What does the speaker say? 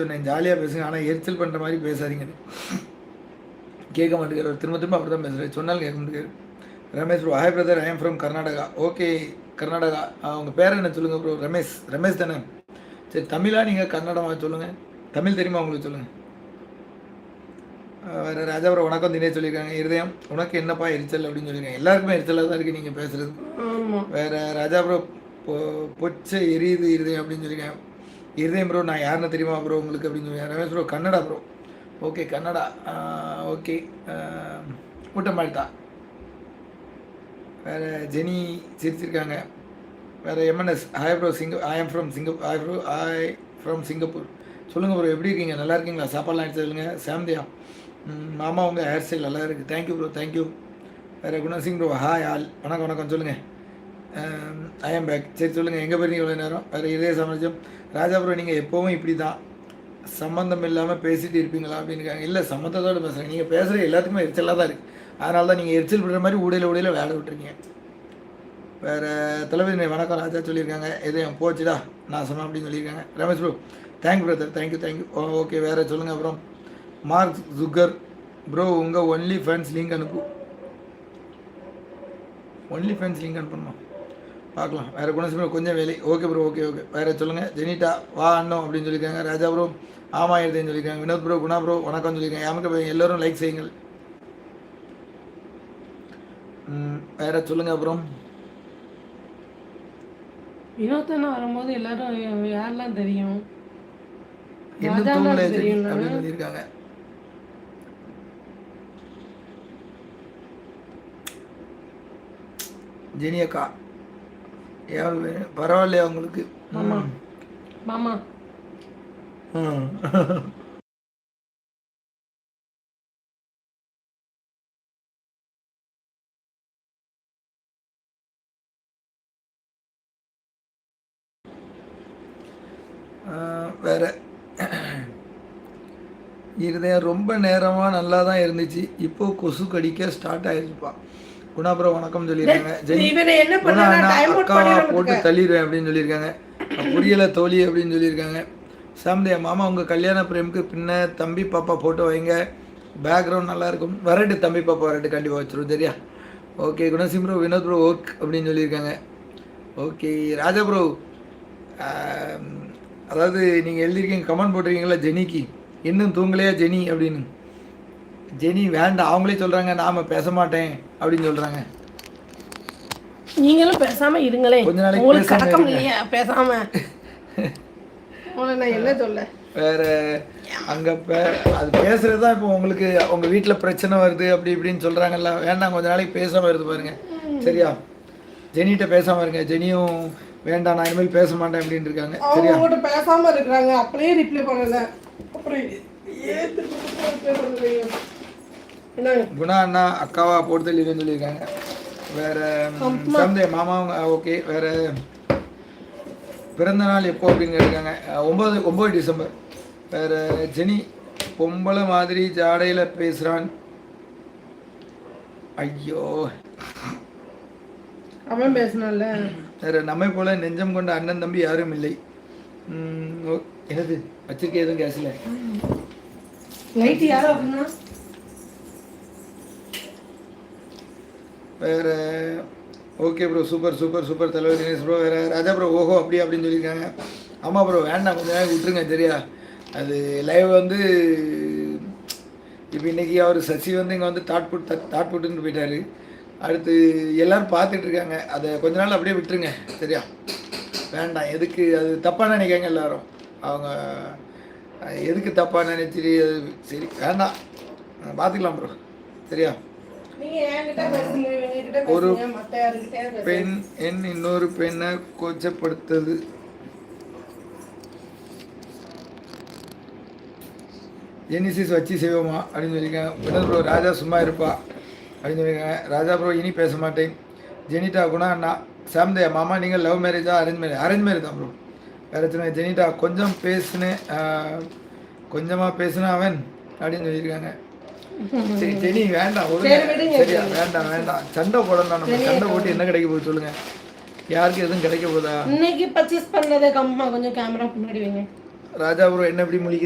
சொன்னேன் ஜாலியாக பேசுங்க ஆனால் எரிச்சல் பண்ணுற மாதிரி பேசாதீங்க. கேட்க மாட்டேங்கிறார். திரும்ப திரும்ப அப்படி தான் பேசுகிறேன் சொன்னாலும் கேட்க மாட்டேங்கிறார். Ramesh bro hi brother I am from Karnataka okay Karnataka அவங்க பேர் என்ன சொல்லுங்கள் ப்ரோ ரமேஷ். ரமேஷ் தானே? சரி தமிழா நீங்கள் கன்னடமாக சொல்லுங்கள் தமிழ் தெரியுமா உங்களுக்கு சொல்லுங்கள் வேறு ராஜா ப்ரோ வணக்கம் தினே சொல்லியிருக்காங்க. இருதயம் உனக்கு என்னப்பா எரிச்சல் அப்படின்னு சொல்லியிருக்காங்க. எல்லாருக்குமே எரிச்சலாக தான் இருக்குது நீங்கள் பேசுகிறது வேறு ராஜா ப்ரோ பொ பொச்சை எரியுது இருதயம் அப்படின்னு சொல்லியிருக்கேன் இருதயம் ப்ரோ நான் யாருன்னு தெரியுமா ப்ரோ உங்களுக்கு அப்படின்னு சொல்லி Ramesh bro Kannada bro okay Kannada. Okay முட்டை மாட்டா வேறு ஜெனி சிரிச்சிருக்காங்க. வேறு எம்என்எஸ் ஹாய் ப்ரோ சிங்க I am from Singapore hi bro hi from Singapore சொல்லுங்கள் ப்ரோ எப்படி இருக்கீங்க? நல்லா இருக்கீங்களா? சாப்பாடுலாம் எடுத்து சொல்லுங்க. சாந்தியா மாமா உங்கள் ஹேர் ஸ்டைல் நல்லா இருக்குது தேங்க்யூ ப்ரோ தேங்க்யூ வேறு குணசிங் ப்ரோ ஹாய் ஆல். வணக்கம் வணக்கம் சொல்லுங்கள் Um, ஐஎம் பேக் சரி சொல்லுங்கள் எங்கே போயிருந்தீங்க இவ்வளோ நேரம்? வேறு இதே சமாளிச்சோம் ராஜா ப்ரோ நீங்கள் எப்போவும் இப்படி தான் சம்மந்தம் இல்லாமல் பேசிகிட்டு இருப்பீங்களா அப்படின்னு இல்லை சம்மந்தத்தோடு பேசுகிறேன் நீங்கள் பேசுகிற எல்லாத்துக்குமே எரிச்சலாக தான் இருக்குது அதனால தான் நீங்கள் எரிச்சல் விடுற மாதிரி உடையில உடையில வேலை விட்டுருக்கீங்க. வேறு தளபதி வணக்கம் ராஜா சொல்லியிருக்காங்க. எதையும் போச்சுடா நான் சொன்னேன் அப்படின்னு சொல்லியிருக்காங்க. Ramesh bro thank brother thank you thank you okay வேறு சொல்லுங்கள் அப்புறம். மார்க் ஜுகர் ப்ரோ உங்கள் ஒன்லி ஃபேன்ஸ் லிங்க் அனுப்பு. ஒன்லி ஃபேன்ஸ் லிங்க் அனுப்பணுமா? பார்க்கலாம். வேறு குணசிம்மர் கொஞ்சம் வேலை ஓகே ப்ரோ ஓகே ஓகே வேறு சொல்லுங்கள் ஜெனிட்டா வா அண்ணம் அப்படின்னு சொல்லியிருக்காங்க. ராஜா ப்ரோ ஆமா எழுதுன்னு சொல்லியிருக்காங்க. வினோத் ப்ரோ குணா ப்ரோ வணக்கம் சொல்லியிருக்காங்க. யாமுக்கு எல்லோரும் லைக் செய்யுங்கள். வேற சொல்லுங்க அப்புறம் வினோத்தனா வரும்போது எல்லாரும் யாரெல்லாம் தெரியும்? அப்படின்னு சொல்லியிருக்காங்க. ஜெனி எவ்வளவு பரவாயில்லையா உங்களுக்கு. மாமா. ம். ஆஹ், வேற. இருதயம் ரொம்ப நேரமாக நல்லா தான் இருந்துச்சு. இப்போ கொசு கடிக்க ஸ்டார்ட் ஆயிருச்சுப்பா குணாபுரம் வணக்கம் சொல்லியிருக்காங்க. ஜெனி குணா அண்ணா அக்காவா போட்டு தள்ளிடுவேன் அப்படின்னு சொல்லியிருக்காங்க. புரியல தோழி அப்படின்னு சொல்லியிருக்காங்க. சாம்தே மாமா உங்கள் கல்யாண பிரேமுக்கு பின்ன தம்பி பாப்பா போட்டோ வைங்க. பேக்ரவுண்ட் நல்லா இருக்கும். வரட்டு தம்பி பாப்பா வரட்டு கண்டிப்பாக வச்சிருவோம் சரியா? ஓகே குணசிம் ப்ரோ வினோத் ப்ரோ ஓக் அப்படின்னு சொல்லியிருக்காங்க. ஓகே ராஜா ப்ரோ அதாவது நீங்கள் எழுதியிருக்கீங்க கமெண்ட் போட்டிருக்கீங்களா ஜெனிக்கு. இன்னும் தூங்கலையா ஜெனி அப்படின்னு? ஜெனி வேண்டாம் அவங்களே சொல்கிறாங்க நாம் பேச மாட்டேன் அப்படின்னு சொல்கிறாங்க நீங்களும் பேசாம இருங்களேன் கொஞ்ச நாளைக்கு உங்களுக்கு. இல்லையா பேசாம. நான் என்ன சொல்ல? வேற அங்க பே அது பேசுறது தான் இப்போ உங்களுக்கு உங்க வீட்ல பிரச்சனை வருது அப்படி இப்படின்னு சொல்றாங்கல்ல. வேண்டாம் கொஞ்ச நாளைக்கு பேசாம இருந்து பாருங்க. சரியா? ஜெனிட்ட பேசாம இருங்க. ஜெனியும் வேண்டாம் நான் இனிமேல் பேச மாட்டேன் அப்படின்னு இருக்காங்க. அவங்க சரியா உங்கள்கிட்ட பேசாம இருக்கிறாங்க. அப்படியே ரிப்ளை பண்ணல. அப்புறம் ஏன் திரும்ப திரும்ப reply பண்றீங்க? என்னங்க குணா அண்ணா அக்காவா போட்டு தள்ளிடுன்னு சொல்லியிருக்காங்க. வேற சந்தே மாமாவும் ஓகே. வேற பிறந்த நாள் எப்போ அப்படின்னு கேட்டிருக்காங்க. ஒன்பது ஒம்பது டிசம்பர். வேற ஜெனி பொம்பளை மாதிரி ஜாடையில் பேசுகிறான் ஐயோ. அவன் பேசினான்ல. வேற நம்மை போல நெஞ்சம் கொண்ட அண்ணன் தம்பி யாரும் இல்லை. என்னது? வச்சிருக்க எதுவும் கேஸில்? லைட் யாரோ அப்படின்னா? வேறு okay bro super super super தலைவர் தினேஷ் ப்ரோ வேறு ராஜா ப்ரோ ஓஹோ அப்படி அப்படின்னு சொல்லியிருக்காங்க. ஆமாம் ப்ரோ வேண்டாம் கொஞ்ச நேரம் விட்டுருங்க சரியா? அது லைவ் வந்து இப்போ இன்னைக்கு அவர் சசி வந்து இங்கே வந்து தாட் புட் தாட் புட்டுன்னு போயிட்டார். அடுத்து எல்லோரும் பார்த்துட்ருக்காங்க அதை கொஞ்ச நாள் அப்படியே விட்டுருங்க சரியா? வேண்டாம் எதுக்கு அது தப்பாக நினைக்காங்க எல்லோரும். அவங்க எதுக்கு தப்பாக நினைச்சிட்டு அது சரி வேண்டாம். பார்த்துக்கலாம் ப்ரோ சரியா? ஒரு பெண் என் இன்னொரு பெண்ணை கொச்சப்படுத்தது ஜெனிசிஸ் வச்சு செய்வோமா? அப்படின்னு சொல்லியிருக்காங்க. வினோத் ப்ரோ ராஜா சும்மா இருப்பா. அப்படின்னு சொல்லியிருக்காங்க. ராஜா ப்ரோ இனி பேச மாட்டேன். ஜெனிட்டா குணா அண்ணா சாம்தே மாமா நீங்கள் லவ் மேரேஜா அரேஞ்ச் மேரேஜ் அரேஞ்ச் மேரேஜ் தான் ப்ரோ. வேறு சொன்னேன் ஜெனிட்டா கொஞ்சம் பேசுனேன் கொஞ்சமாக பேசுனா அவன் அப்படின்னு சொல்லியிருக்காங்க. சரி ஜெனி வேண்டாம். சரியா வேண்டாம் வேண்டாம். சண்டை போடலாம் நம்ம சண்டை போட்டு என்ன கிடைக்க போகுது சொல்லுங்க. யாருக்கு எதுவும் கிடைக்க போதா? இன்னைக்கு பர்ச்சேஸ் பண்ணதை கம்மா கொஞ்சம் கேமரா முன்னாடி வைங்க. ராஜா ப்ரோ என்ன எப்படி முழிக்க